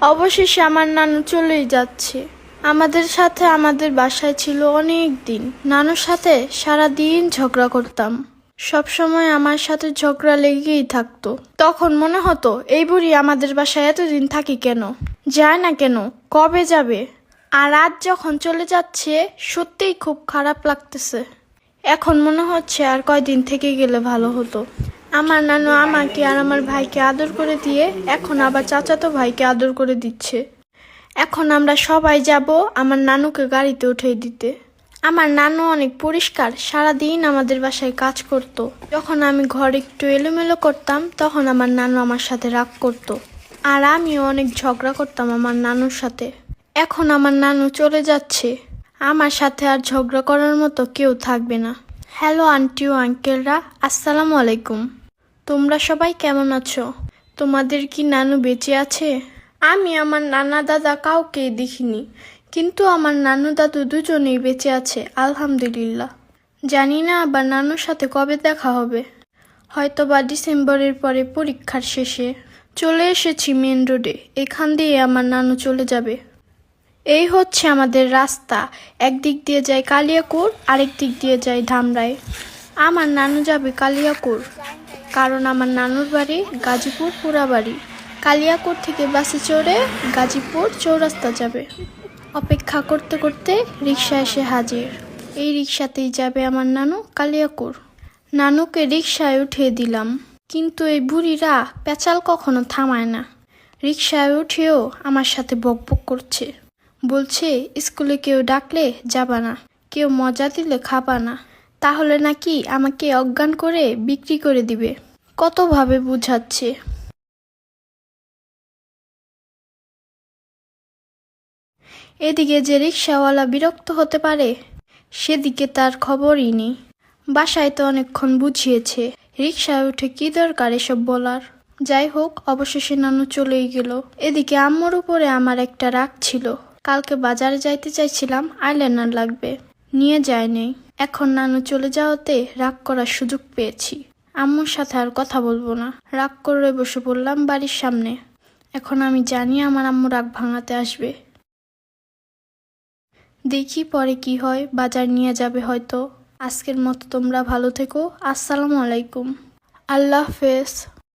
অবশেষে আমার নানু চলেই যাচ্ছে। আমাদের সাথে আমাদের বাসায় ছিল অনেক দিন। নানুর সাথে সারা দিন ঝগড়া করতাম। সব সময় আমার সাথে ঝগড়া লেগেই থাকতো। তখন মনে হতো, এই বুড়ি আমাদের বাসায় এতদিন থাকি কেন? যায় না কেন? কবে যাবে? আর আজ যখন চলে যাচ্ছে, সত্যিই খুব খারাপ লাগতেছে। এখন মনে হচ্ছে আর কয়দিন থেকে গেলে ভালো হতো। আমার নানু আমাকে আর আমার ভাইকে আদর করে দিয়ে এখন আবার চাচাতো ভাইকে আদর করে দিচ্ছে। এখন আমরা সবাই যাব আমার নানুকে গাড়িতে উঠিয়ে দিতে। আমার নানু অনেক পরিষ্কার, সারাদিন আমাদের বাসায় কাজ করত। যখন আমি ঘর একটু এলোমেলো করতাম, তখন আমার নানু আমার সাথে রাগ করত। আর আমিও অনেক ঝগড়া করতাম আমার নানুর সাথে। এখন আমার নানু চলে যাচ্ছে। আমার সাথে আর ঝগড়া করার মতো কেউ থাকবে না। হ্যালো আন্টি ও আঙ্কেলরা, আসসালামু আলাইকুম। তোমরা সবাই কেমন আছো? তোমাদের কি নানু বেঁচে আছে? আমি আমার নানা দাদা কাউকেই দেখিনি, কিন্তু আমার নানু দাদু দুজনেই বেঁচে আছে, আলহামদুলিল্লাহ। জানি না আবার নানুর সাথে কবে দেখা হবে। হয়তো বা ডিসেম্বরের পরে পরীক্ষার শেষে। চলে এসেছি মেন রোডে, এখান দিয়ে আমার নানু চলে যাবে। এই হচ্ছে আমাদের রাস্তা, একদিক দিয়ে যায় কালিয়াকুর আরেক দিক দিয়ে যায় ধামরাই। আমার নানু যাবে কালিয়াকুর। কারণ আমার নানুর বাড়ি গাজীপুর পুরাবাড়ি কালিয়াকুর থেকে বাসে চড়ে গাজীপুর চৌরাস্তা যাবে। অপেক্ষা করতে করতে রিক্সা এসে হাজির। এই রিক্সাতেই যাবে আমার নানু কালিয়াকুর নানুকে রিক্সায় উঠিয়ে দিলাম। কিন্তু এই বুড়িরা পেঁচাল কখনো থামায় না। রিক্সায় উঠেও আমার সাথে বকবক করছে। বলছে, স্কুলে কেউ ডাকলে যাবা না। কেউ মজা দিলে খাবা না। তাহলে নাকি আমাকে অজ্ঞান করে বিক্রি করে দিবে? কতভাবে বুঝাচ্ছে? এদিকে যে রিক্সাওয়ালা বিরক্ত হতে পারে, সেদিকে তার খবরই নেই। বাসায় তো অনেকক্ষণ বুঝিয়েছে, রিক্সায় উঠে কি দরকার এসব বলার? যাই হোক, অবশেষে নানু চলেই গেল। এদিকে আম্মুর উপরে আমার একটা রাগ ছিল। কালকে বাজারে যাইতে চাইছিলাম, আইলাইনার লাগবে। নিয়ে যায়নি। এখন নানু চলে যাওয়াতে রাগ করার সুযোগ পেয়েছি। আম্মুর সাথে আর কথা বলব না। রাগ করে বসে পড়লাম বাড়ির সামনে। এখন আমি জানি আমার আম্মু রাগ ভাঙাতে আসবে। দেখি পরে কি হয়, বাজার নিয়ে যাবে হয়তো। আজকের মতো তোমরা ভালো থেকো। আসসালামু আলাইকুম। আল্লাহ হাফেজ।